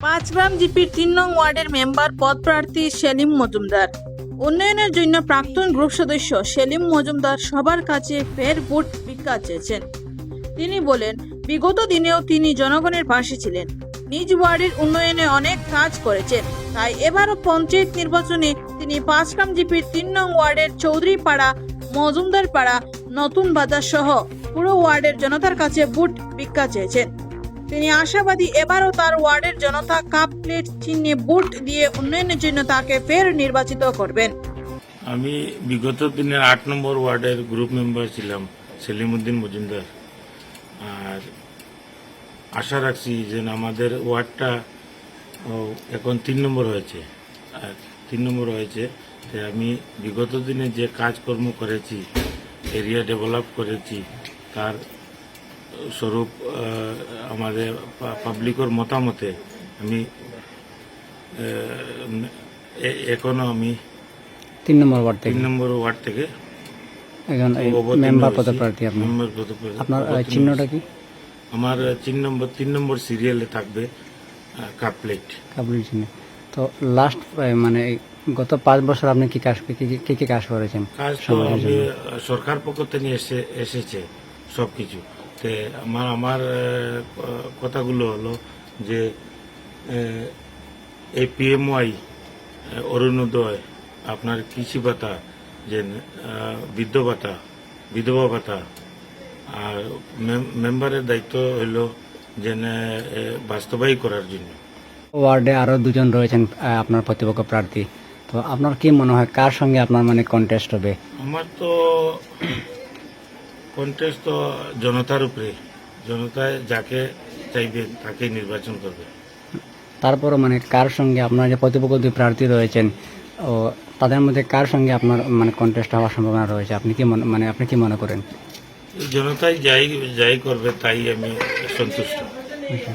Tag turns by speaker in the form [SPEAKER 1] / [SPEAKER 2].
[SPEAKER 1] পাঁচগ্রাম জিপির তিন নং ওয়ার্ডের মেম্বার পদপ্রার্থী সেলিম মজুমদার। উন্নয়নের জন্য প্রাক্তন গ্রুপ সদস্য সেলিম মজুমদার সবার কাছে ফের ভোট ভিক্ষা চেয়েছেন। তিনি বলেন, বিগত দিনেও তিনি জনগণের পাশে ছিলেন। নিজ ওয়ার্ডের উন্নয়নে অনেক কাজ করেছেন। তাই এবারও পঞ্চায়েত নির্বাচনে তিনি পাঁচগ্রাম জিপির তিন নং ওয়ার্ডের চৌধুরী পাড়া মজুমদার পাড়া নতুন বাজার সহ পুরো ওয়ার্ডের জনতার কাছে ভোট ভিক্ষা চেয়েছেন। তিনি আশাবাদী এবারও তার ওয়ার্ডের জনতা কাপ প্লেট চিহ্নে ভোট দিয়ে উন্নয়নের জন্য তাকে ফের নির্বাচিত করবেন।
[SPEAKER 2] আমি বিগত দিনের আট নম্বর ওয়ার্ডের গ্রুপ মেম্বার ছিলাম সেলিমউদ্দিন মজুমদার। আর আশা রাখছি যে আমাদের ওয়ার্ডটা এখন তিন নম্বর হয়েছে। আর তিন নম্বর হয়েছে আমি বিগত দিনে যে কাজকর্ম করেছি, এরিয়া ডেভেলপ করেছি, তার স্বরূপ আমাদের পাবলিকের মতামতে আমি এখনও আমি
[SPEAKER 3] তিন নম্বর ওয়ার্ড থেকে।
[SPEAKER 2] তিন নম্বর ওয়ার্ড থেকে অবতীর্ণ
[SPEAKER 3] মেম্বার। পদপ্রার্থী
[SPEAKER 2] পদপ্রার্থী।
[SPEAKER 3] আপনার। চিহ্নটা কি?
[SPEAKER 2] আমার তিন নম্বর তিন নম্বর সিরিয়ালে থাকবে কাপ প্লেট
[SPEAKER 3] কাবুলি চিহ্ন। তো লাস্ট মানে গত পাঁচ বছর আপনি কি কাজ কি কি- কাজ করেছেন?
[SPEAKER 2] কাজ সরকার পক্ষ থেকে এসে এসেছে সব কিছু তে আমার আমার কথাগুলো হলো যে এই পিএমওয়াই অরুণোদয় আপনার কৃষি ভাতা যে বৃদ্ধ ভাতা বিধবা ভাতা আর মেম্বারের দায়িত্ব হলো যে বাস্তবায়ী করার জন্য।
[SPEAKER 3] ওয়ার্ডে আরও দুজন রয়েছেন আপনার প্রতিপক্ষ প্রার্থী। তো আপনার কি মনে হয় কার সঙ্গে আপনার মানে কন্টেস্ট হবে?
[SPEAKER 2] আমার তো কন্টেস্ট তো জনতার উপরে জনতায় যাকে চাইবে তাকে নির্বাচন করবে।
[SPEAKER 3] তারপরও মানে কার সঙ্গে আপনার যে প্রতিপক্ষ দুই প্রার্থী রয়েছেন ও তাদের মধ্যে কার সঙ্গে আপনার মানে কন্টেস্ট হওয়ার সম্ভাবনা রয়েছে? আপনি কি মনে আপনি কি মনে করেন?
[SPEAKER 2] জনতাই যাই যাই করবে তাই আমি সন্তুষ্ট।
[SPEAKER 3] আচ্ছা।